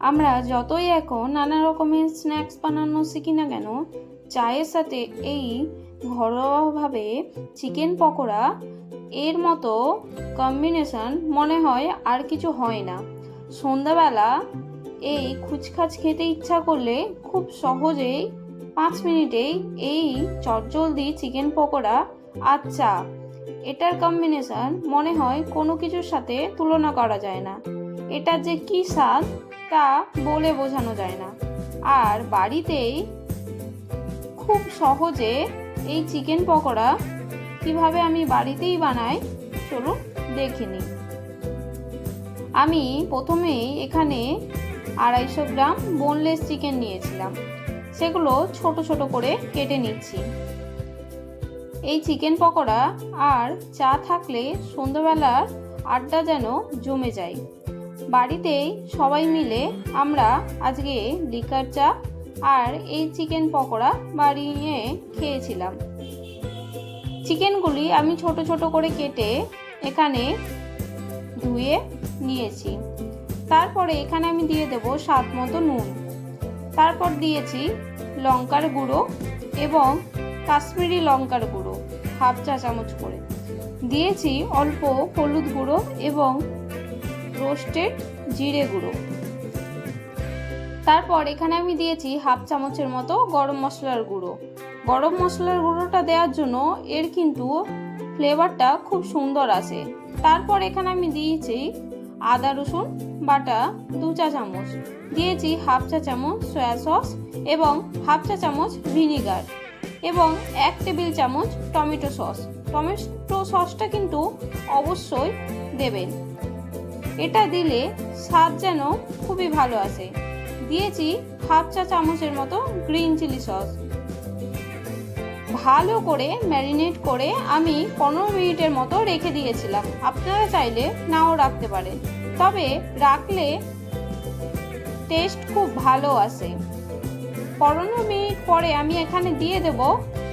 আমরা যতই এখন নানা রকমের স্ন্যাক্স বানানো শিখি না কেন, চায়ের সাথে এই ঘরোয়াভাবে চিকেন পকোড়া, এর মতো কম্বিনেশন মনে হয় আর কিছু হয় না। সন্ধ্যাবেলা এই খুচখাচ খেতে ইচ্ছা করলে খুব সহজেই পাঁচ মিনিটেই এই চটজলদি চিকেন পকোড়া আর চা, এটার কম্বিনেশন মনে হয় কোনো কিছুর সাথে তুলনা করা যায় না। এটার যে কী স্বাদ, তা বলে বোঝানো যায় না। আর বাড়িতেই খুব সহজে এই চিকেন পকোড়া কীভাবে আমি বাড়িতেই বানাই, চলুন দেখে নিই। আমি প্রথমেই এখানে আড়াইশো গ্রাম বোনলেস চিকেন নিয়েছিলাম। সেগুলো ছোট ছোট করে কেটে নিচ্ছি। এই চিকেন পকোড়া আর চা থাকলে সন্ধ্যাবেলার আড্ডা যেন জমে যায়। বাড়িতেই সবাই মিলে আমরা আজকে লিকার চা আর এই চিকেন পকোড়া বানিয়ে খেয়েছিলাম। চিকেনগুলি আমি ছোট ছোট করে কেটে এখানে ধুয়ে নিয়েছি। তারপরে এখানে আমি দিয়ে দেব স্বাদ মতো নুন। তারপর দিয়েছি লঙ্কার গুঁড়ো এবং কাশ্মীরি লঙ্কার গুঁড়ো, হাফ চা চামচ করে। দিয়েছি অল্প হলুদ গুঁড়ো এবং রোস্টেড জিরে গুঁড়ো। তারপর এখানে আমি দিয়েছি হাফ চামচের মতো গরম মশলার গুঁড়ো। গরম মশলার গুঁড়োটা দেওয়ার জন্য এর কিন্তু ফ্লেভারটা খুব সুন্দর আসে তারপর এখানে আমি দিয়েছি আদা, রসুন, বাটা দু চা চামচ। দিয়েছি হাফ চা চামচ সয়া সস এবং হাফ চা চামচ ভিনিগার এবং এক টেবিল চামচ টমেটো সস। টমেটো সসটা কিন্তু অবশ্যই দেবেন। এটা দিলে স্বাদ যেন খুবই ভালো আসে। দিয়েছি হাফ চা চামচের মতো গ্রিন চিলি সস। ভালো করে ম্যারিনেট করে আমি পনেরো মিনিটের মতো রেখে দিয়েছিলাম। আপনারা চাইলে নাও রাখতে পারেন। তবে রাখলে টেস্ট খুব ভালো আসে। পনেরো মিনিট পরে আমি এখানে দিয়ে দেব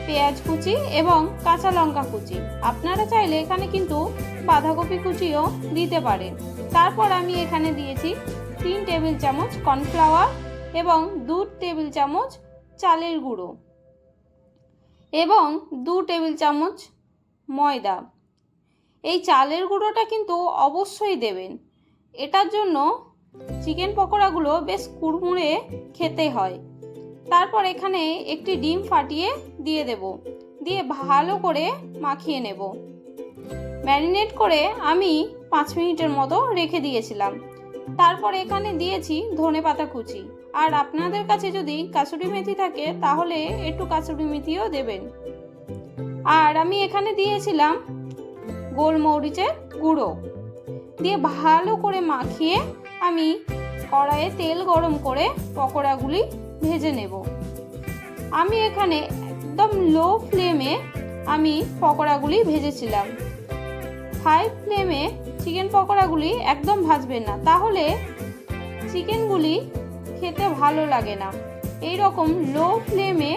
পেঁয়াজ কুচি এবং কাঁচা লঙ্কা কুচি। আপনারা চাইলে এখানে কিন্তু বাঁধাকপি কুচিও দিতে পারে। তারপর আমি এখানে দিয়েছি তিন টেবিল চামচ কর্নফ্লাওয়ার এবং দু টেবিল চামচ চালের গুঁড়ো এবং দু টেবিল চামচ ময়দা। এই চালের গুঁড়োটা কিন্তু অবশ্যই দেবেন। এটার জন্য চিকেন পকোড়াগুলো বেশ কুড়মুড়ে খেতে হয়। তারপর এখানে একটি ডিম ফাটিয়ে দিয়ে দেব। দিয়ে ভালো করে মাখিয়ে নেব। ম্যারিনেট করে আমি পাঁচ মিনিটের মতো রেখে দিয়েছিলাম। তারপর এখানে দিয়েছি ধনে পাতা কুচি। আর আপনাদের কাছে যদি কাসুরি মেথি থাকে, তাহলে একটু কাসুরি মেথিও দেবেন। আর আমি এখানে দিয়েছিলাম গোলমরিচের গুঁড়ো। দিয়ে ভালো করে মাখিয়ে আমি কড়াইয়ে তেল গরম করে পকোড়াগুলি ভেজে নেব। আমি এখানে একদম লো ফ্লেমে আমি পকোড়াগুলি ভেজেছিলাম। হাই ফ্লেমে চিকেন পকোড়াগুলি একদম ভাজবেন না। তাহলে চিকেনগুলি খেতে ভালো লাগে না। এই রকম লো ফ্লেমে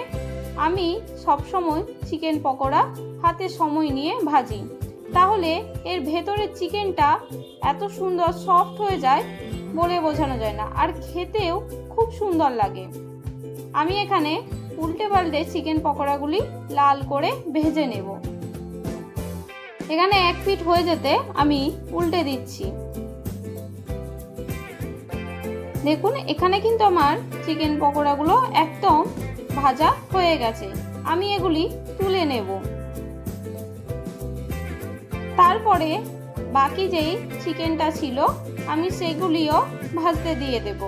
আমি সবসময় চিকেন পকোড়া হাতে সময় নিয়ে ভাজি। তাহলে এর ভেতরের চিকেনটা এত সুন্দর সফট হয়ে যায় বলে বোঝানো যায় না। আর খেতেও খুব সুন্দর লাগে। আমি এখানে উল্টে পাল্টে চিকেন পকোড়াগুলি লাল করে ভেজে নেব। এখানে এক পিঠ হয়ে যেতে আমি উল্টে দিচ্ছি। দেখুন, এখানে কিন্তু আমার চিকেন পকোড়াগুলো একদম ভাজা হয়ে গেছে। আমি এগুলি তুলে নেব। তারপরে বাকি যেই চিকেনটা ছিল, আমি সেগুলিও ভাজতে দিয়ে দেব।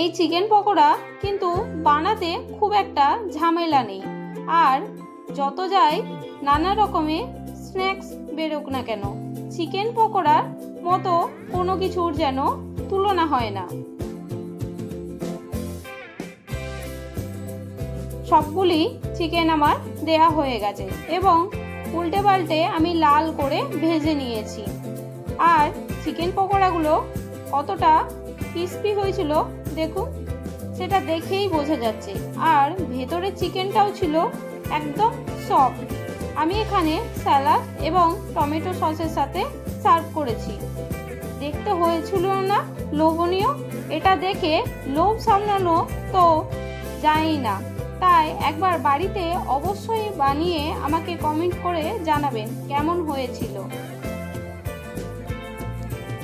এই চিকেন পকোড়া কিন্তু বানাতে খুব একটা ঝামেলা নেই। আর যত যাই, নানা রকমের স্ন্যাক্স বেরোক না কেন। চিকেন পকোড়ার মতো কোনো কিছুর যেন তুলনা হয় না। সবগুলি চিকেন আমার দেয়া হয়ে গেছে এবং উল্টে পাল্টে আমি লাল করে ভেজে নিয়েছি। আর চিকেন পকোড়াগুলো কতটা ক্রিস্পি হয়েছিল, দেখুন, সেটা দেখেই বোঝা যাচ্ছে। আর ভেতরের চিকেনটাও ছিল একদম সফট। আমি এখানে স্যালাড এবং টমেটো সসের সাথে সার্ভ করেছি। দেখতে হয়েছিল না? লোভনীয়? এটা দেখে লোভ সামলানো তো যায়ই না। তাই একবার বাড়িতে অবশ্যই বানিয়ে আমাকে কমেন্ট করে জানাবেন কেমন হয়েছিল।